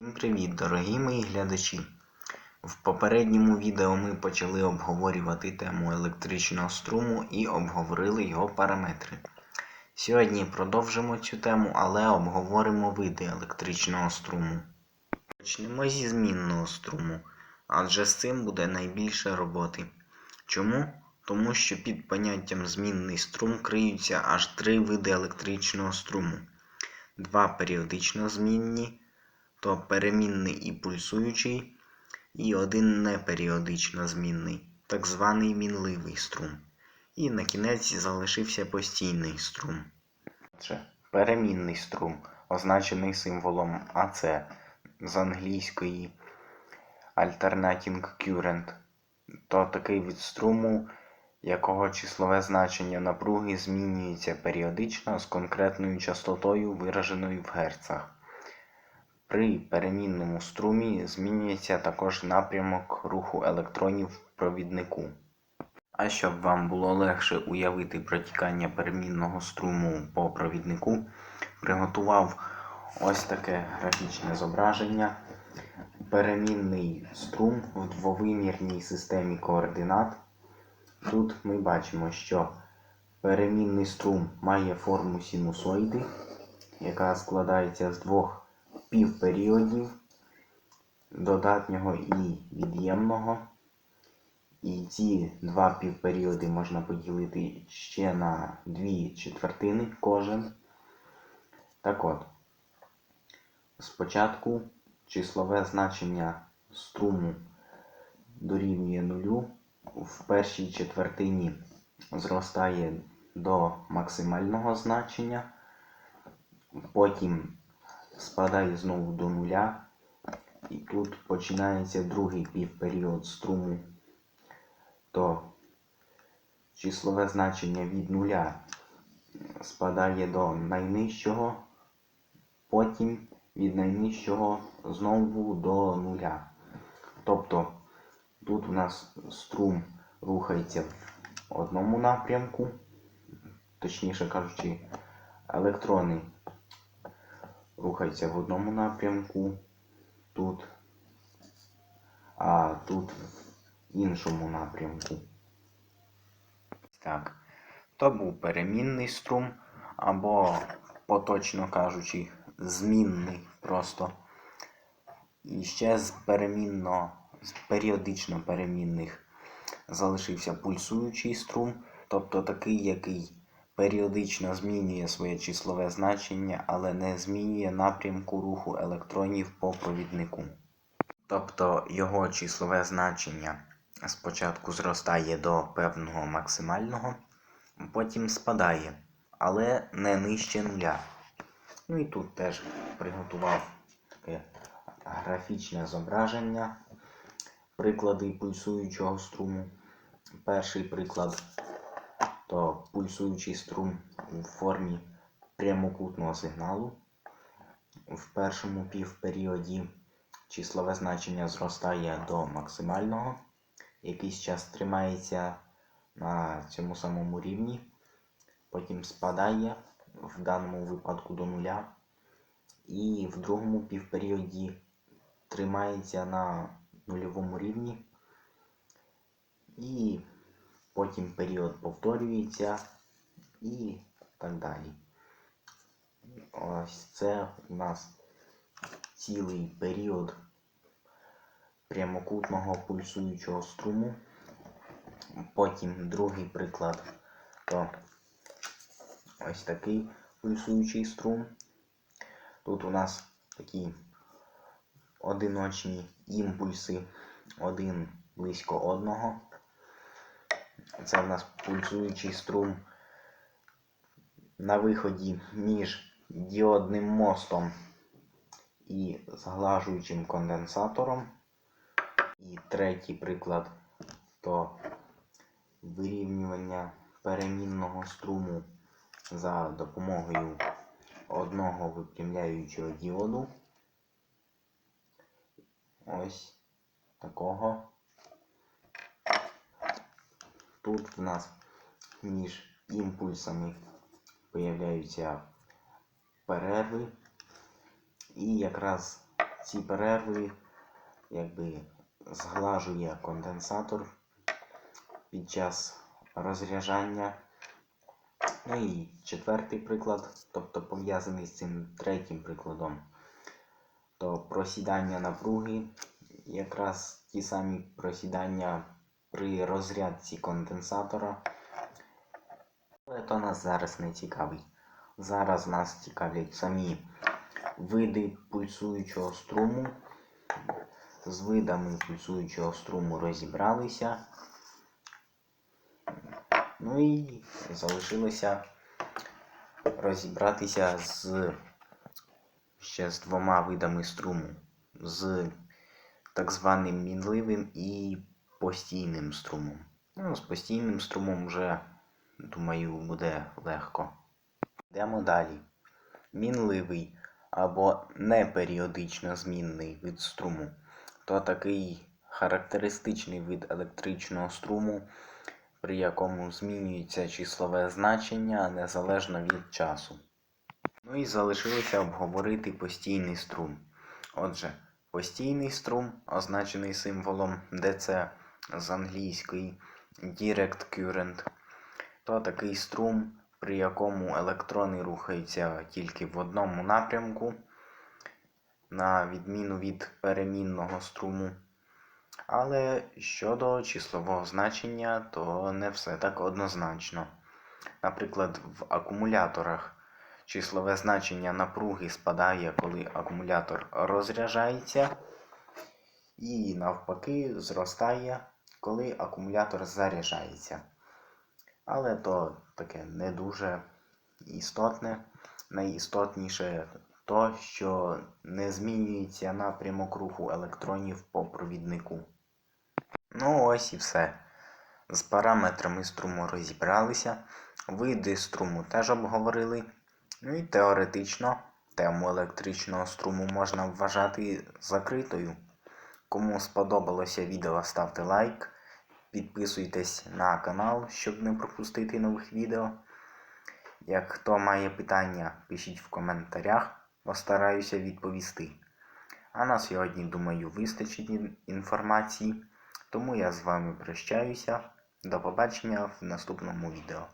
Всім привіт, дорогі мої глядачі! В попередньому відео ми почали обговорювати тему електричного струму і обговорили його параметри. Сьогодні продовжимо цю тему, але обговоримо види електричного струму. Почнемо зі змінного струму, адже з цим буде найбільше роботи. Чому? Тому що під поняттям змінний струм криються аж три види електричного струму: два періодично змінні то перемінний і пульсуючий, і один неперіодично змінний, так званий мінливий струм. І на кінець залишився постійний струм. Перемінний струм, означений символом АЦ з англійської Alternating Current, то такий від струму, якого числове значення напруги змінюється періодично з конкретною частотою, вираженою в герцах. При перемінному струмі змінюється також напрямок руху електронів в провіднику. А щоб вам було легше уявити протікання перемінного струму по провіднику, приготував ось таке графічне зображення. Перемінний струм в двовимірній системі координат. Тут ми бачимо, що перемінний струм має форму синусоїди, яка складається з двох півперіодів додатнього і від'ємного. І ці два півперіоди можна поділити ще на дві четвертини кожен. Так от, спочатку числове значення струму дорівнює нулю. В першій четвертині зростає до максимального значення, потім спадає знову до нуля. І тут починається другий півперіод струму, то числове значення від нуля спадає до найнижчого, потім від найнижчого знову до нуля. Тобто тут у нас струм рухається в одному напрямку, точніше кажучи, електрони рухаються в одному напрямку тут, а тут в іншому напрямку. Так, то був перемінний струм, або, поточно кажучи, змінний просто. І ще з перемінно, з періодично перемінних залишився пульсуючий струм, тобто такий, який періодично змінює своє числове значення, але не змінює напрямку руху електронів по провіднику. Тобто його числове значення спочатку зростає до певного максимального, потім спадає, але не нижче нуля. Ну і тут теж приготував таке графічне зображення, приклади пульсуючого струму. Перший приклад то пульсуючий струм у формі прямокутного сигналу. В першому півперіоді числове значення зростає до максимального. Якийсь час тримається на цьому самому рівні, потім спадає в даному випадку до нуля. І в другому півперіоді тримається на нульовому рівні. І потім період повторюється і так далі. Ось це у нас цілий період прямокутного пульсуючого струму. Потім другий приклад то ось такий пульсуючий струм. Тут у нас такі одиночні імпульси, один близько одного. Це в нас пульсуючий струм на виході між діодним мостом і зглажуючим конденсатором. І третій приклад то вирівнювання перемінного струму за допомогою одного випрямляючого діоду. Ось такого. Тут в нас між імпульсами появляються перерви. І якраз ці перерви якби зглажує конденсатор під час розряджання. Ну і четвертий приклад, тобто пов'язаний з цим третім прикладом, то просідання напруги, якраз ті самі просідання при розрядці конденсатора. Але то нас зараз не цікавить. Зараз нас цікавлять самі види пульсуючого струму. З видами пульсуючого струму розібралися. Ну і залишилося розібратися з ще з двома видами струму. З так званим мінливим і постійним струмом. Ну, з постійним струмом вже, думаю, буде легко. Йдемо далі. Мінливий або неперіодично змінний вид струму то такий характеристичний вид електричного струму, при якому змінюється числове значення незалежно від часу. Ну і залишилося обговорити постійний струм. Отже, постійний струм, означений символом DC з англійської Direct Current, то такий струм, при якому електрони рухаються тільки в одному напрямку, на відміну від перемінного струму. Але щодо числового значення, то не все так однозначно. Наприклад, в акумуляторах числове значення напруги спадає, коли акумулятор розряджається, і навпаки зростає, коли акумулятор заряджається. Але то таке не дуже істотне. Найістотніше то, що не змінюється напрямок руху електронів по провіднику. Ну ось і все. З параметрами струму розібралися, види струму теж обговорили. Ну і теоретично тему електричного струму можна вважати закритою. Кому сподобалося відео, ставте лайк, підписуйтесь на канал, щоб не пропустити нових відео. Як хто має питання, пишіть в коментарях, постараюся відповісти. А на сьогодні, думаю, вистачить інформації. Тому я з вами прощаюся. До побачення в наступному відео.